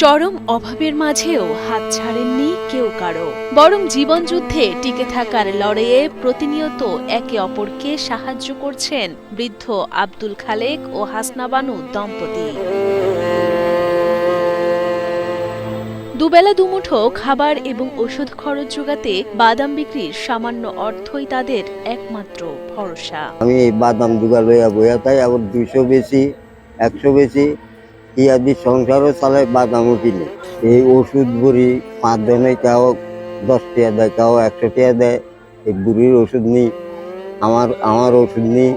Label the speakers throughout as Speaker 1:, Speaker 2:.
Speaker 1: চরম অভাবের মাঝেও হাত ছাড়েননি কেউ কারও। বরং জীবনযুদ্ধে টিকে থাকার লড়াইয়ে প্রতিনিয়ত একে অপরকে সাহায্য করছেন বৃদ্ধ আব্দুল খালেক ও হাসনাবানু দম্পতি। দুবেলা দুমুঠো খাবার এবং ওষুধ খরচ যোগাতে বাদাম বিক্রির সামান্য অর্থই তাদের একমাত্র ভরসা।
Speaker 2: আমি বাদাম দুগা লইয়া বইয়া তাই আবার দুইশো বেশি, একশো বেশি ইয়াদি সংসারও চালাই বাদামও কিনে। এই ওষুধ বুড়ি পাঁচ জনে কেউ দশ টিয়া দেয় কেউ একশো টিয়া দেয়। এই বুড়ির ওষুধ নিই, আমার আমার ওষুধ নিই,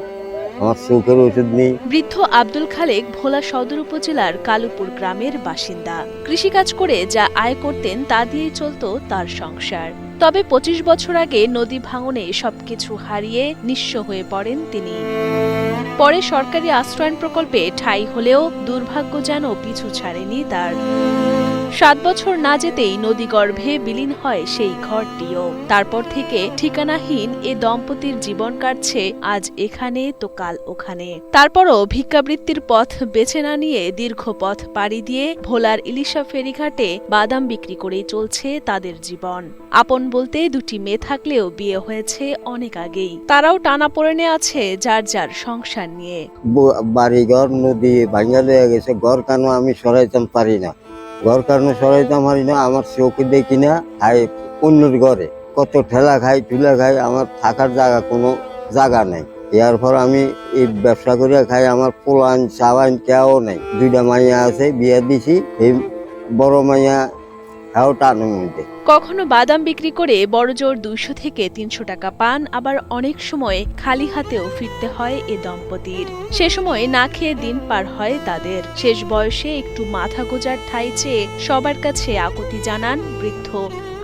Speaker 2: আমার চোখের ওষুধ নিই।
Speaker 1: বৃদ্ধ আব্দুল খালেক ভোলা সদর উপজেলার কালুপুর গ্রামের বাসিন্দা। কৃষিকাজ করে যা আয় করতেন তা দিয়েই চলত তার সংসার। তবে পঁচিশ বছর আগে নদী ভাঙনে সবকিছু হারিয়ে নিঃস্ব হয়ে পড়েন তিনি। পরে সরকারি আশ্রয়ন প্রকল্পে ঠাঁই হলেও দুর্ভাগ্য যেন পিছু ছাড়েনি তার। সাত বছর না যেতেই নদীগর্ভে বিলীন হয় সেই ঘরটিও। তারপর থেকে ঠিকানাহীন এ দম্পতির জীবন কাটছে আজ এখানে তো কাল ওখানে। তারপরও ভিক্ষাবৃত্তির পথ বেছে না নিয়ে দীর্ঘ পথ পাড়ি দিয়ে ভোলার ইলিশা ফেরিঘাটে বাদাম বিক্রি করেই চলছে তাদের জীবন। আপন বলতে দুটি মেয়ে থাকলেও বিয়ে হয়েছে অনেক আগেই। তারাও টানা পড়েনে আছে যার যার সংসার নিয়ে।
Speaker 2: ব- বাড়িঘর, নদী ভাঙ্গা লইয়া গেছে, ঘর কেন আমি সরাইতাম পারি না। ঘর কেন সরাইতাম আমার না, আমার চোখে দেখি না আই অন্যের ঘরে। কত ঠেলা খাই ঠুলা খাই, আমার থাকার জায়গা কোনো জায়গা নেই। ইয়ার পর আমি এই ব্যবসা করিয়া খাই, আমার পোলান, চাওয়ান কেউ নেই। দুইটা মাইয়া আছে, বিয়া দিছি, এই বড় মাইয়া খাও টানের মধ্যে
Speaker 1: কখনো বাদাম বিক্রি করে বড়জোর দুইশো থেকে তিনশো টাকা পান আবার অনেক সময় খালি হাতেও ফিরতে হয় এ দম্পতির। সে সময় না খেয়ে দিন পার হয় তাদের। শেষ বয়সে একটু মাথা গোজার ঠাই চেয়ে সবার কাছে আকুতি জানান বৃদ্ধ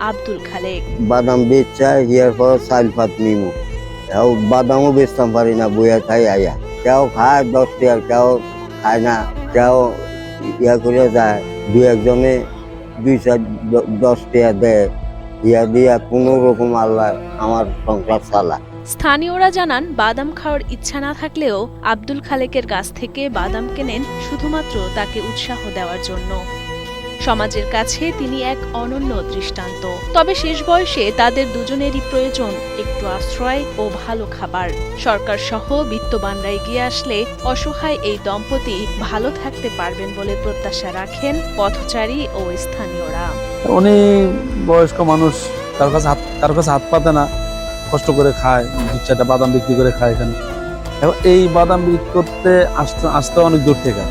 Speaker 1: আব্দুল খালেক।
Speaker 2: বাদাম বেচা হিয়ার পর চাল নিমু। বাদামও বেচতাম পারি না বইয়া খাই আয়া। কেউ খায় দশ টাকা কেউ খায় না কেউ ইয়া করে যায়। দু একজনে দশ টিয়া দেয় ইয়া দিয়া কোনো রকম আল্লাহ আমার সংসার চালা
Speaker 1: স্থানীয়রা জানান, বাদাম খাওয়ার ইচ্ছা না থাকলেও আব্দুল খালেকের কাছ থেকে বাদাম কেনেন শুধুমাত্র তাকে উৎসাহ দেওয়ার জন্য। সমাজের কাছে তিনি এক অনন্য দৃষ্টান্ত। তবে শেষ বয়সে তাদের দুজনেরই প্রয়োজন একটু আশ্রয় ও ভালো খাবার। সরকার সহ বিত্তবানরা এগিয়ে আসলে অসহায় এই দম্পতি ভালো থাকতে পারবেন বলে প্রত্যাশা রাখেন পথচারী ও স্থানীয়রা।
Speaker 3: উনি বয়স্ক মানুষ তার কাছে হাত তার কাছে হাত পাতে না, কষ্ট করে খায়, দু চারটা বাদাম বিক্রি করে খায় এখানে। এবং এই বাদাম বিক্রি করতে আসতে আসতে অনেক দূর থেকে।